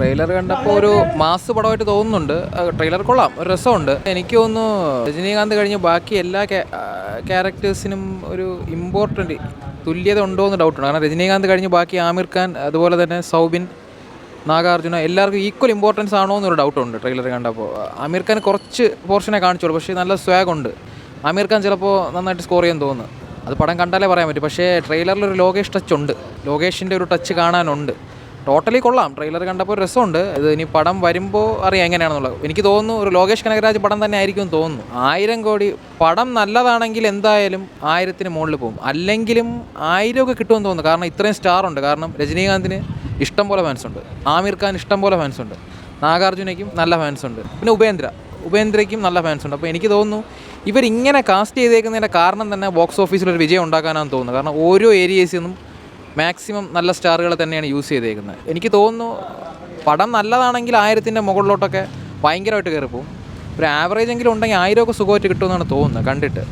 Trailer കണ്ടപ്പോൾ ഒരു mass പടമായിട്ട് തോന്നുന്നുണ്ട്. ട്രെയിലർ കൊള്ളാം. ഒരു രസമുണ്ട്. എനിക്ക് തോന്നുന്നു രജനീകാന്ത് കഴിഞ്ഞ് ബാക്കി എല്ലാ ക്യാരക്ടേഴ്സിനും ഒരു ഇമ്പോർട്ടന്റ് തുല്യത ഉണ്ടോ എന്ന് ഡൗട്ടുണ്ട് കാരണം രജനീകാന്ത് കഴിഞ്ഞ് ബാക്കി ആമിർ ഖാൻ അതുപോലെ തന്നെ സൗബിൻ നാഗാർജുന എല്ലാവർക്കും ഈക്വൽ ഇമ്പോർട്ടൻസ് ആണോ എന്നൊരു ഡൗട്ടുണ്ട് ട്രെയിലർ കണ്ടപ്പോൾ ആമിർ ഖാൻ കുറച്ച് പോർഷനെ കാണിച്ചോളൂ പക്ഷേ നല്ല സ്വാഗ് ഉണ്ട്. ആമിർ ഖാൻ ചിലപ്പോൾ നന്നായിട്ട് സ്കോർ ചെയ്യാൻ തോന്നുന്നു. അത് പടം കണ്ടാലേ പറയാൻ പറ്റും. പക്ഷേ ട്രെയിലറിൽ ഒരു ലോകേഷ് ടച്ച് ഉണ്ട്. ലോകേഷിന്റെ ഒരു ടച്ച് കാണാനുണ്ട്. ടോട്ടലി കൊള്ളാം. ട്രെയിലർ കണ്ടപ്പോൾ രസമുണ്ട്. ഇത് ഇനി പടം വരുമ്പോൾ അറിയാം എങ്ങനെയാണെന്നുള്ളത്. എനിക്ക് തോന്നുന്നു ഒരു ലോകേഷ് കനകരാജ് പടം തന്നെ ആയിരിക്കും തോന്നുന്നു. ആയിരം കോടി. പടം നല്ലതാണെങ്കിൽ എന്തായാലും ആയിരത്തിന് മുകളിൽ പോകും. അല്ലെങ്കിലും ആയിരമൊക്കെ കിട്ടുമെന്ന് തോന്നുന്നു. കാരണം ഇത്രയും സ്റ്റാർ ഉണ്ട്. കാരണം രജനീകാന്തിന് ഇഷ്ടം പോലെ ഫാൻസ് ഉണ്ട്. ആമിർ ഖാൻ ഇഷ്ടം പോലെ ഫാൻസ് ഉണ്ട്. നാഗാർജുനയ്ക്കും നല്ല ഫാൻസ് ഉണ്ട്. പിന്നെ ഉപേന്ദ്ര. ഉപേന്ദ്രയ്ക്കും നല്ല ഫാൻസ് ഉണ്ട്. അപ്പോൾ എനിക്ക് തോന്നുന്നു ഇവരിങ്ങനെ കാസ്റ്റ് ചെയ്തേക്കുന്നതിന്റെ കാരണം തന്നെ ബോക്സ് ഓഫീസിൽ ഒരു വിജയം ഉണ്ടാക്കാനാണെന്ന് തോന്നുന്നു. കാരണം ഓരോ ഏരിയസിൽ നിന്നും മാക്സിമം നല്ല സ്റ്റാറുകൾ തന്നെയാണ് യൂസ് ചെയ്തേക്കുന്നത്. എനിക്ക് തോന്നുന്നു പടം നല്ലതാണെങ്കിൽ ആയിരത്തിന്റെ മുകളിലോട്ടൊക്കെ ഭയങ്കരമായിട്ട് കയറിപ്പോവും. ഒരു ആവറേജ് എങ്കിലും ഉണ്ടെങ്കിൽ ആയിരമൊക്കെ സുഖമായിട്ട് കിട്ടുമെന്നാണ് തോന്നുന്നത് കണ്ടിട്ട്.